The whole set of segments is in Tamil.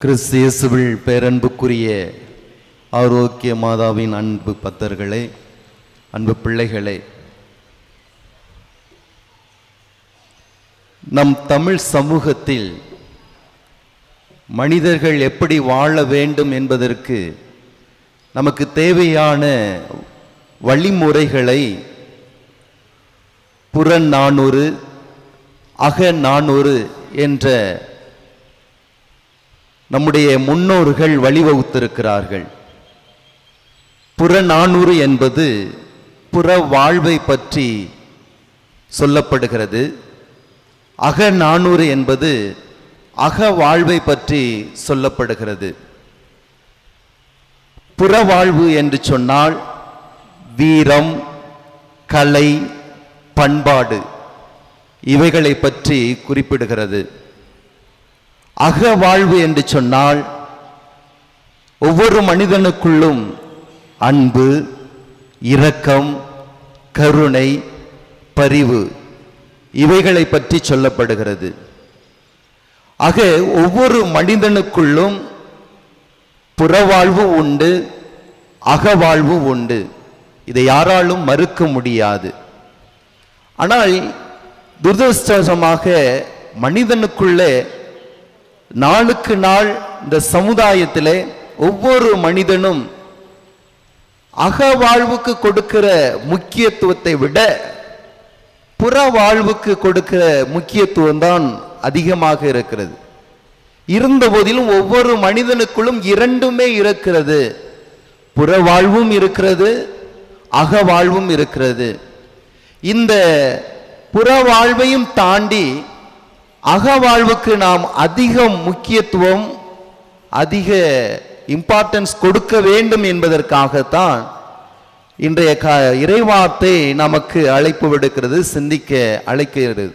கிறிஸ்து இயேசுவில் பேரன்புக்குரிய ஆரோக்கிய மாதாவின் அன்பு பத்தர்களே அன்பு பிள்ளைகளே நம் தமிழ் சமூகத்தில் மனிதர்கள் எப்படி வாழ வேண்டும் என்பதற்கு நமக்கு தேவையான வழிமுறைகளை புறநானூறு அகநானூறு என்ற நம்முடைய முன்னோர்கள் வழிவகுத்திருக்கிறார்கள். புறநானூறு என்பது புற வாழ்வை பற்றி சொல்லப்படுகிறது. அகநானூறு என்பது அக வாழ்வை பற்றி சொல்லப்படுகிறது. புறவாழ்வு என்று சொன்னால் வீரம் கலை பண்பாடு இவைகளை பற்றி குறிப்பிடுகிறது. அகவாழ்வு என்று சொன்னால் ஒவ்வொரு மனிதனுக்குள்ளும் அன்பு இரக்கம் கருணை பரிவு இவைகளை பற்றி சொல்லப்படுகிறது. ஆக ஒவ்வொரு மனிதனுக்குள்ளும் புறவாழ்வு உண்டு அகவாழ்வு உண்டு. இதை யாராலும் மறுக்க முடியாது. ஆனால் துரதிருஷ்டவசமாக மனிதனுக்குள்ளே நாளுக்கு நாள் இந்த சமுதாயத்தில் ஒவ்வொரு மனிதனும் அகவாழ்வுக்கு கொடுக்கிற முக்கியத்துவத்தை விட புற வாழ்வுக்கு கொடுக்கிற முக்கியத்துவம் தான் அதிகமாக இருக்கிறது. இருந்த போதிலும் ஒவ்வொரு மனிதனுக்குள்ளும் இரண்டுமே இருக்கிறது. புற வாழ்வும் இருக்கிறது அகவாழ்வும் இருக்கிறது. இந்த புற வாழ்வையும் தாண்டி அகவாழ்வுக்கு நாம் அதிக முக்கியத்துவம் அதிக இம்பார்ட்டன்ஸ் கொடுக்க வேண்டும் என்பதற்காகத்தான் இன்றைய க இறைவார்த்தை நமக்கு அழைப்பு விடுக்கிறது சிந்திக்க அழைக்கிறது.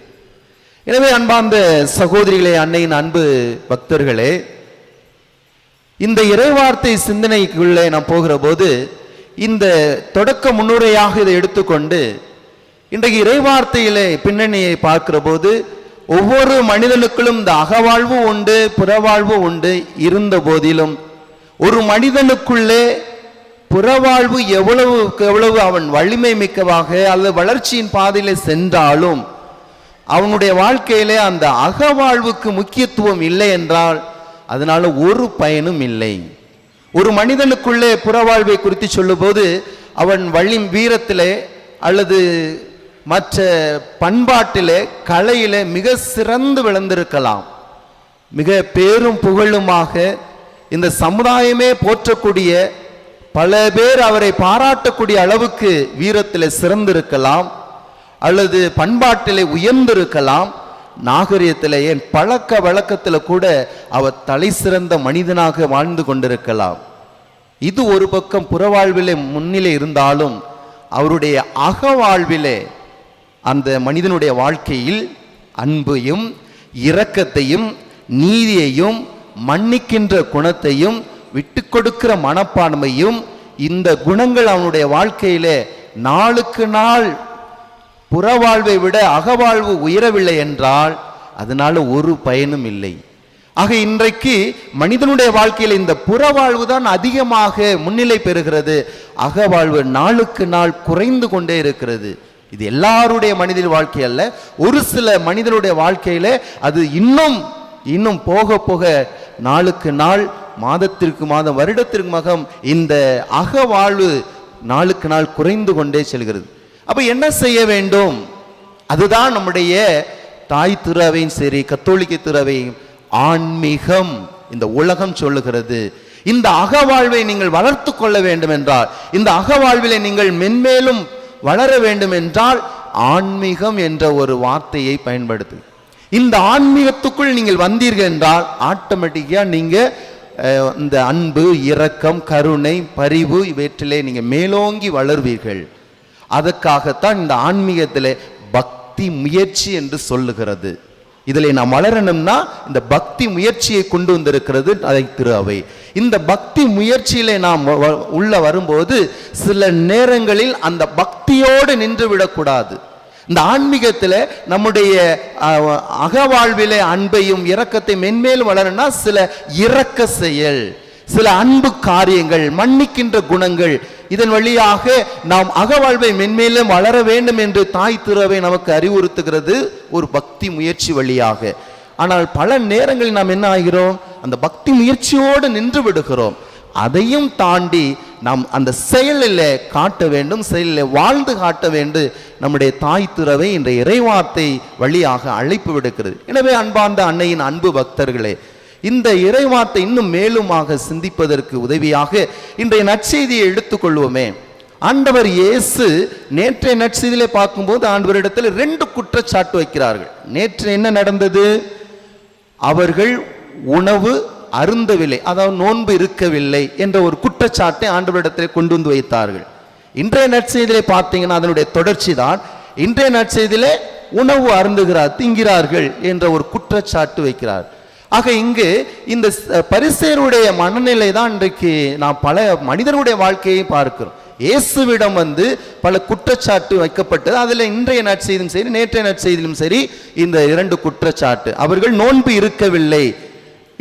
எனவே அன்பார்ந்த சகோதரிகளே அன்னையின் அன்பு பக்தர்களே இந்த இறைவார்த்தை சிந்தனைக்குள்ளே நாம் போகிற போது இந்த தொடக்க முன்னுரையாக இதை எடுத்துக்கொண்டு இன்றைக்கு இறைவார்த்தையிலே பின்னணியை பார்க்கிற போது ஒவ்வொரு மனிதனுக்குள்ளும் இந்த அகவாழ்வு உண்டு புறவாழ்வு உண்டு இருந்த போதிலும் ஒரு மனிதனுக்குள்ளே புறவாழ்வு எவ்வளவு எவ்வளவு அவன் வலிமை மிக்கவாக அல்லது வளர்ச்சியின் பாதையில் சென்றாலும் அவனுடைய வாழ்க்கையிலே அந்த அகவாழ்வுக்கு முக்கியத்துவம் இல்லை என்றால் அதனால ஒரு பயனும் இல்லை. ஒரு மனிதனுக்குள்ளே புறவாழ்வை குறித்து சொல்லும்போது அவன் வழி வீரத்திலே அல்லது மற்ற பண்பாட்டிலே கலையிலே மிக சிறந்து விளந்திருக்கலாம். மிக பேரும் புகழுமாக இந்த சமுதாயமே போற்றக்கூடிய பல பேர் அவரை பாராட்டக்கூடிய அளவுக்கு வீரத்தில் சிறந்திருக்கலாம் அல்லது பண்பாட்டிலே உயர்ந்திருக்கலாம். நாகரிகத்தில் ஏன் பழக்க வழக்கத்தில் கூட அவர் தலை சிறந்த மனிதனாக வாழ்ந்து கொண்டிருக்கலாம். இது ஒரு பக்கம் புறவாழ்விலே முன்னிலை இருந்தாலும் அவருடைய அகவாழ்விலே அந்த மனிதனுடைய வாழ்க்கையில் அன்பையும் இரக்கத்தையும் நீதியையும் மன்னிக்கின்ற குணத்தையும் விட்டு கொடுக்கிற மனப்பான்மையும் இந்த குணங்கள் அவனுடைய வாழ்க்கையில நாளுக்கு நாள் புறவாழ்வை விட அகவாழ்வு உயரவில்லை என்றால் அதனால ஒரு பயனும் இல்லை. ஆக இன்றைக்கு மனிதனுடைய வாழ்க்கையில் இந்த புறவாழ்வு தான் அதிகமாக முன்னிலை பெறுகிறது. அகவாழ்வு நாளுக்கு நாள் குறைந்து கொண்டே இருக்கிறது. இது எல்லாருடைய மனிதர் வாழ்க்கை அல்ல. ஒரு சில மனிதனுடைய வாழ்க்கையில அது இன்னும் இன்னும் போக போக நாளுக்கு நாள் மாதத்திற்கு மாதம் வருடத்திற்கு மகம் இந்த அகவாழ்வு நாளுக்கு நாள் குறைந்து கொண்டே செல்கிறது. அப்ப என்ன செய்ய வேண்டும்? அதுதான் நம்முடைய தாய் துறவையும் சரி கத்தோலிக்க துறவையும் ஆன்மீகம் இந்த உலகம் சொல்லுகிறது. இந்த அகவாழ்வை நீங்கள் வளர்த்து கொள்ள வேண்டும் என்றால் இந்த அகவாழ்விலை நீங்கள் மென்மேலும் வளர வேண்டும் என்றால் ஆன்மீகம் என்ற ஒரு வார்த்தையை பயன்படுத்து. இந்த ஆன்மீகத்துக்குள் நீங்கள் வந்தீர்கள் என்றால் ஆட்டோமேட்டிக்காக நீங்கள் இந்த அன்பு இரக்கம் கருணை பரிவு இவற்றிலே நீங்கள் மேலோங்கி வளர்வீர்கள். அதற்காகத்தான் இந்த ஆன்மீகத்தில் பக்தி முயற்சி என்று சொல்லுகிறது. இதில் நாம் வளரணும்னா இந்த பக்தி முயற்சியை கொண்டு வந்திருக்கிறது அதை திரு அவை. இந்த பக்தி முயற்சியிலே நாம் வ- உள்ள வரும்போது சில நேரங்களில் அந்த பக்தியோடு நின்று விடக்கூடாது. இந்த ஆன்மீகத்தில் நம்முடைய அகவாழ்விலே அன்பையும் இரக்கத்தை மென்மேலும் வளரணும்னா சில இரக்க செயல் சில அன்பு காரியங்கள் மன்னிக்கின்ற குணங்கள் இதன் வழியாக நாம் அகவாழ்வை மென்மேலும் வளர வேண்டும் என்று தாய் திருவை நமக்கு அறிவுறுத்துகிறது ஒரு பக்தி முயற்சி வழியாக. ஆனால் பல நேரங்களில் நாம் என்ன ஆகிறோம்? அந்த பக்தி முயற்சியோடு நின்று விடுகிறோம். அதையும் தாண்டி நாம் அந்த செயலில் காட்ட வேண்டும் செயலில் வாழ்ந்து காட்ட வேண்டும் நம்முடைய தாய் துறவை இந்த இறைவார்த்தை வழியாக அழைப்பு விடுக்கிறது. எனவே அன்பார்ந்த அன்னையின் அன்பு பக்தர்களே இந்த இறைவார்த்தை இன்னும் மேலுமாக சிந்திப்பதற்கு உதவியாக இன்றைய நற்செய்தியை எடுத்துக்கொள்வோமே. ஆண்டவர் இயேசு நேற்றைய நற்செய்தியிலே பார்க்கும்போது ஆண்டவரிடத்தில் ரெண்டு குற்றச்சாட்டு வைக்கிறார்கள். நேற்று என்ன நடந்தது? அவர்கள் உணவு அருந்தவில்லை அதாவது நோன்பு இருக்கவில்லை என்ற ஒரு குற்றச்சாட்டை ஆண்டவரிடத்தில் கொண்டு வந்து வைத்தார்கள். இன்றைய நற்செய்தியிலே பார்த்தீங்கன்னா அதனுடைய தொடர்ச்சி தான் இன்றைய நற்செய்தியிலே உணவு அருந்துகிறார் திங்கிறார்கள் என்ற ஒரு குற்றச்சாட்டு வைக்கிறார். ஆக இங்கு இந்த பரிசேருடைய மனநிலை தான் இன்றைக்கு நாம் பல மனிதனுடைய வாழ்க்கையை பார்க்கிறோம். இயேசுவிடம் வந்து பல குற்றச்சாட்டு வைக்கப்பட்டது. அதில் இன்றைய நற்செய்தியும் சரி நேற்றைய நற்செய்தியிலும் சரி இந்த இரண்டு குற்றச்சாட்டு. அவர்கள் நோன்பு இருக்கவில்லை.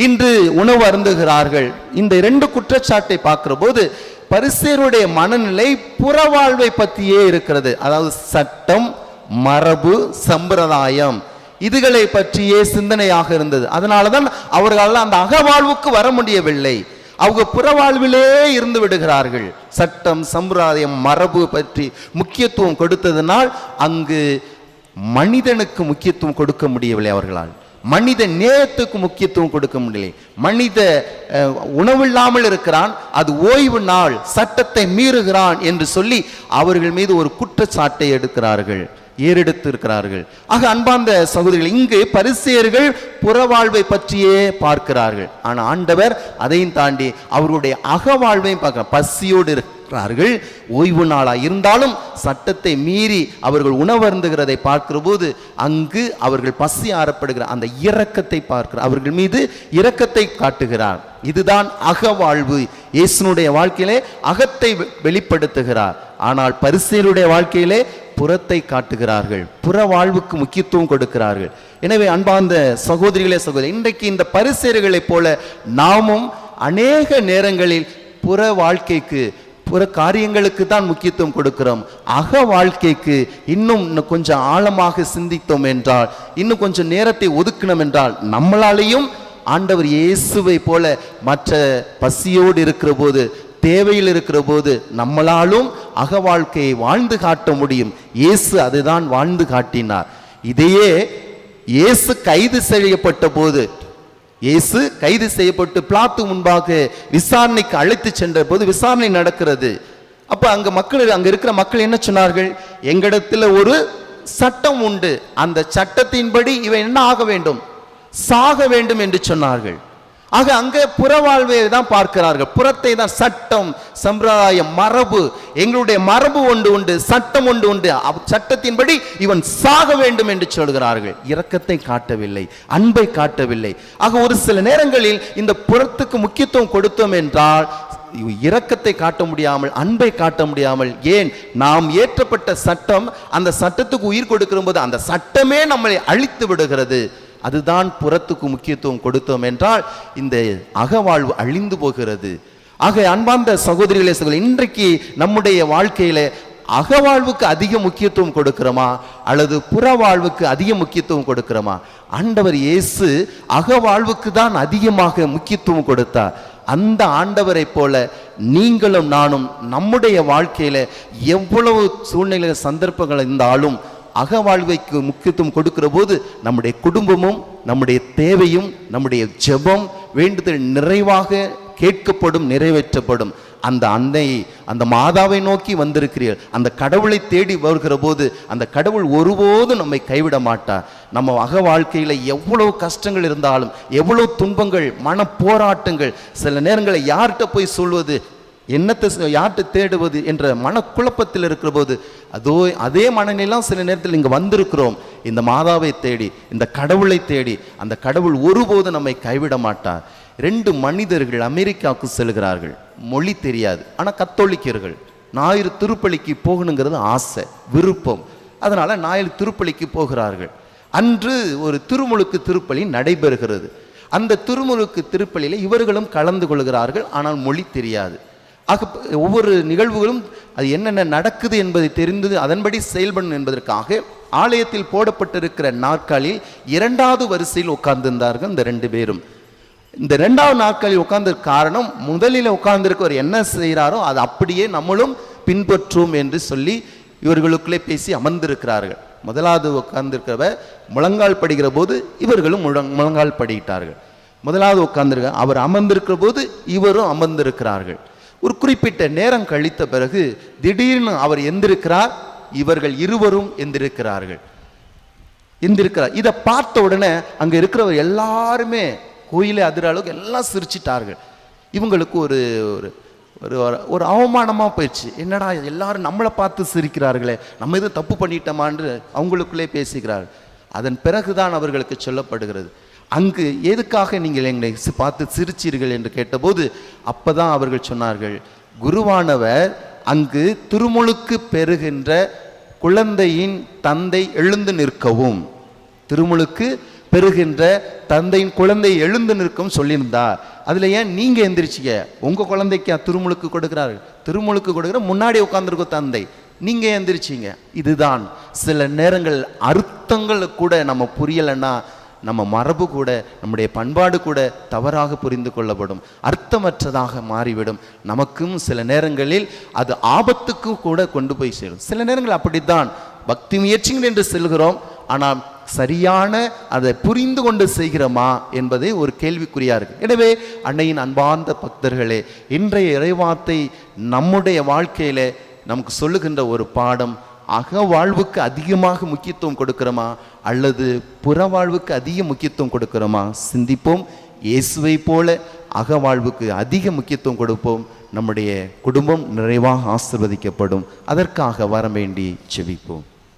இன்று உணவு அருந்துகிறார்கள். இந்த இரண்டு குற்றச்சாட்டை பார்க்கிற போது பரிசேருடைய மனநிலை புறவாழ்வை பற்றியே இருக்கிறது. அதாவது சட்டம் மரபு சம்பிரதாயம். இதுகளை பற்றியே சிந்தனையாக இருந்தது. அதனால தான் அவர்களால் அந்த அகவாழ்வுக்கு வர முடியவில்லை. அவங்க புறவாழ்விலே இருந்து விடுகிறார்கள். சட்டம் சம்பிரதாயம் மரபு பற்றி முக்கியத்துவம் கொடுத்ததினால் அங்கு மனிதனுக்கு முக்கியத்துவம் கொடுக்க முடியவில்லை அவர்களால். மனித நேயத்துக்கு முக்கியத்துவம் கொடுக்க முடியலை மனித உணவில்லாமல் இருக்கிறான். அது ஓய்வு நாள் சட்டத்தை மீறுகிறான் என்று சொல்லி அவர்கள் மீது ஒரு குற்றச்சாட்டை எடுக்கிறார்கள். ஏறெடுத்து இருக்கிறார்கள் ஆக அன்பார்ந்த சகோதரிகள் இங்கு பரிசேயர்கள் புறவாழ்வை பற்றியே பார்க்கிறார்கள். ஆனால் ஆண்டவர் அதையும் தாண்டி அவர்களுடைய அகவாழ்வையும் பார்க்கிறார். பசியோடு இருக்கிறார்கள். ஓய்வு நாளா இருந்தாலும் சட்டத்தை மீறி அவர்கள் உணவருந்துகிறதை பார்க்கிற போது அங்கு அவர்கள் பசி ஆறப்படுகிற அந்த இரக்கத்தை பார்க்கிறார். அவர்கள் மீது இரக்கத்தை காட்டுகிறார். இதுதான் அகவாழ்வு. இயேசுனுடைய வாழ்க்கையிலே அகத்தை வெளிப்படுத்துகிறார். ஆனால் பரிசீலுடைய வாழ்க்கையிலே புறத்தை காட்டுகிறார்கள். புற வாழ்வுக்கு முக்கியத்துவம் கொடுக்கிறார்கள். எனவே அன்பார்ந்த சகோதரிகளே சகோதரி இன்றைக்கு இந்த பரிசேறுகளைப் போல நாமும் அநேக நேரங்களில் புற வாழ்க்கைக்கு புற காரியங்களுக்கு தான் முக்கியத்துவம் கொடுக்கிறோம். அக வாழ்க்கைக்கு இன்னும் இன்னும் கொஞ்சம் ஆழமாக சிந்தித்தோம் என்றால் இன்னும் கொஞ்சம் நேரத்தை ஒதுக்கினோம் என்றால் நம்மளாலேயும் ஆண்டவர் இயேசுவை போல மற்ற பசியோடு இருக்கிற போது தேவையில் இருக்கிற போது நம்மளாலும் அக வாழ்க்கையை வாழ்ந்து காட்ட முடியும். இயேசு அதுதான் வாழ்ந்து காட்டினார். இதையே இயேசு கைது செய்யப்பட்ட போது இயேசு கைது செய்யப்பட்டு பிளாத்து முன்பாக விசாரணைக்கு அழைத்து சென்ற போது விசாரணை நடக்கிறது. அப்போ அங்கே மக்கள் அங்கே இருக்கிற மக்கள் என்ன சொன்னார்கள்? எங்களிடத்துல ஒரு சட்டம் உண்டு. அந்த சட்டத்தின்படி இவன் என்ன ஆக வேண்டும்? சாக வேண்டும் என்று சொன்னார்கள். ஆக அங்கே புறவாழ்வை தான் பார்க்கிறார்கள். புறத்தை தான் சட்டம் சம்பிரதாயம் மரபு. எங்களுடைய மரபு ஒன்று உண்டு சட்டம் ஒன்று உண்டு. சட்டத்தின்படி இவன் சாக வேண்டும் என்று சொல்கிறார்கள். இரக்கத்தை காட்டவில்லை அன்பை காட்டவில்லை. ஆக ஒரு சில நேரங்களில் இந்த புறத்துக்கு முக்கியத்துவம் கொடுத்தோம் என்றால் இரக்கத்தை காட்ட முடியாமல் அன்பை காட்ட முடியாமல் ஏன் நாம் ஏற்றப்பட்ட சட்டம் அந்த சட்டத்துக்கு உயிர் கொடுக்கிற போது அந்த சட்டமே நம்மளை அழித்து விடுகிறது. அதுதான் புறத்துக்கு முக்கியத்துவம் கொடுத்தோம் என்றால் இந்த அகவாழ்வு அழிந்து போகிறது. ஆக அன்பார்ந்த சகோதரிகளே சகோதரி இன்றைக்கு நம்முடைய வாழ்க்கையில அகவாழ்வுக்கு அதிக முக்கியத்துவம் கொடுக்கிறோமா? அல்லது புற வாழ்வுக்கு அதிக முக்கியத்துவம் கொடுக்கிறோமா? ஆண்டவர் இயேசு அகவாழ்வுக்கு தான் அதிகமாக முக்கியத்துவம் கொடுத்தார். அந்த ஆண்டவரை போல நீங்களும் நானும் நம்முடைய வாழ்க்கையில எவ்வளவு சூழ்நிலை சந்தர்ப்பங்கள் இருந்தாலும் அகவாழ்வைக்கு முக்கியத்துவம் கொடுக்கிற போது நம்முடைய குடும்பமும் நம்முடைய தேவையும் நம்முடைய ஜெபம் வேண்டுதல் நிறைவாக கேட்கப்படும் நிறைவேற்றப்படும். அந்த அன்னை அந்த மாதாவை நோக்கி வந்திருக்கிறீர்கள் அந்த கடவுளை தேடி வருகிற போது அந்த கடவுள் ஒருபோதும் நம்மை கைவிட மாட்டார். நம்ம அக வாழ்க்கையில் எவ்வளவு கஷ்டங்கள் இருந்தாலும் எவ்வளவு துன்பங்கள் மன போராட்டங்கள் சில நேரங்களில் யார்கிட்ட போய் சொல்வது? என்னத்தை யார்கிட்ட தேடுவது என்ற மனக்குழப்பத்தில் இருக்கிற போது அதோ அதே மனநிலாம் சில நேரத்தில் இங்கே வந்திருக்கிறோம். இந்த மாதாவை தேடி இந்த கடவுளை தேடி அந்த கடவுள் ஒருபோதும் நம்மை கைவிட மாட்டார். ரெண்டு மனிதர்கள் அமெரிக்காவுக்கு செல்கிறார்கள். மொழி தெரியாது. ஆனால் கத்தோலிக்கர்கள். ஞாயிறு திருப்பலிக்கு போகணுங்கிறது ஆசை விருப்பம். அதனால் ஞாயிறு திருப்பலிக்கு போகிறார்கள். அன்று ஒரு திருமுழுக்கு திருப்பலி நடைபெறுகிறது. அந்த திருமுழுக்கு திருப்பலியில் இவர்களும் கலந்து கொள்கிறார்கள். ஆனால் மொழி தெரியாது. ஆக ஒவ்வொரு நிகழ்வுகளும் அது என்னென்ன நடக்குது என்பதை தெரிந்து அதன்படி செயல்படும் என்பதற்காக ஆலயத்தில் போடப்பட்டிருக்கிற நாற்காலில் இரண்டாவது வரிசையில் உட்கார்ந்திருந்தார்கள் இந்த ரெண்டு பேரும். இந்த ரெண்டாவது நாட்களில் உட்கார்ந்த காரணம் முதலில் உட்கார்ந்திருக்கவர் என்ன செய்கிறாரோ அது அப்படியே நம்மளும் பின்பற்றுவோம் என்று சொல்லி இவர்களுக்குள்ளே பேசி அமர்ந்திருக்கிறார்கள். முதலாவது உட்கார்ந்திருக்கிறவர் முழங்கால் படுகிற போது இவர்களும் முழங் முழங்கால் படிக்கிட்டார்கள். முதலாவது உட்கார்ந்திருக்க அவர் அமர்ந்திருக்கிற போது இவரும் அமர்ந்திருக்கிறார்கள். ஒரு குறிப்பிட்ட நேரம் கழித்த பிறகு திடீர்னு அவர் எந்திருக்கிறார். இவர்கள் இருவரும் எந்திருக்கிறார்கள். எந்திருக்கிறார். இதை பார்த்த உடனே அங்கே இருக்கிறவர் எல்லாருமே கோயிலே அதிர அளவுக்கு எல்லாம் சிரிச்சிட்டார்கள். இவங்களுக்கு ஒரு ஒரு ஒரு ஒரு அவமானமாக போயிடுச்சு. என்னடா எல்லாரும் நம்மளை பார்த்து சிரிக்கிறார்களே நம்ம எதுவும் தப்பு பண்ணிட்டோமான்னு அவங்களுக்குள்ளே பேசுகிறார்கள். அதன் பிறகுதான் அவர்களுக்கு சொல்லப்படுகிறது. அங்கு எதுக்காக நீங்கள் எங்களை சி- பார்த்து சிரிச்சீர்கள் என்று கேட்டபோது அப்பதான் அவர்கள் சொன்னார்கள் குருவானவர் அங்கு திருமுழுக்கு பெறுகின்ற குழந்தையின் தந்தை எழுந்து நிற்கவும். திருமுழுக்கு பெறுகின்ற தந்தையின் குழந்தை எழுந்து நிற்கும் சொல்லியிருந்தார் அதில் ஏன் நீங்கள் எந்திரிச்சிங்க? உங்கள் குழந்தைக்கு திருமுழுக்கு கொடுக்குறாரு திருமுழுக்கு கொடுக்குற முன்னாடி உட்காந்துருக்கும் தந்தை நீங்கள் எந்திரிச்சிங்க? இதுதான் சில நேரங்கள் அர்த்தங்கள் கூட நம்ம புரியலைன்னா நம்ம மரபு கூட நம்முடைய பண்பாடு கூட தவறாக புரிந்து கொள்ளப்படும் அர்த்தமற்றதாக மாறிவிடும். நமக்கும் சில நேரங்களில் அது ஆபத்துக்கும் கூட கொண்டு போய் சேரும். சில நேரங்கள் அப்படித்தான். பக்தி முயற்சிகள் என்று செல்கிறோம். ஆனால் சரியான அதை புரிந்து கொண்டு செய்கிறோமா என்பதே ஒரு கேள்விக்குறியாக இருக்கு. எனவே அன்னையின் அன்பார்ந்த பக்தர்களே இன்றைய இறைவார்த்தை நம்முடைய வாழ்க்கையில நமக்கு சொல்லுகின்ற ஒரு பாடம் அக வாழ்வுக்கு அதிகமாக முக்கியத்துவம் கொடுக்கிறோமா? அல்லது புற வாழ்வுக்கு அதிக முக்கியத்துவம் கொடுக்கிறோமா? சிந்திப்போம். இயேசுவை போல அக வாழ்வுக்கு அதிக முக்கியத்துவம் கொடுப்போம். நம்முடைய குடும்பம் நிறைவாக ஆசிர்வதிக்கப்படும். அதற்காக வர வேண்டி செவிப்போம்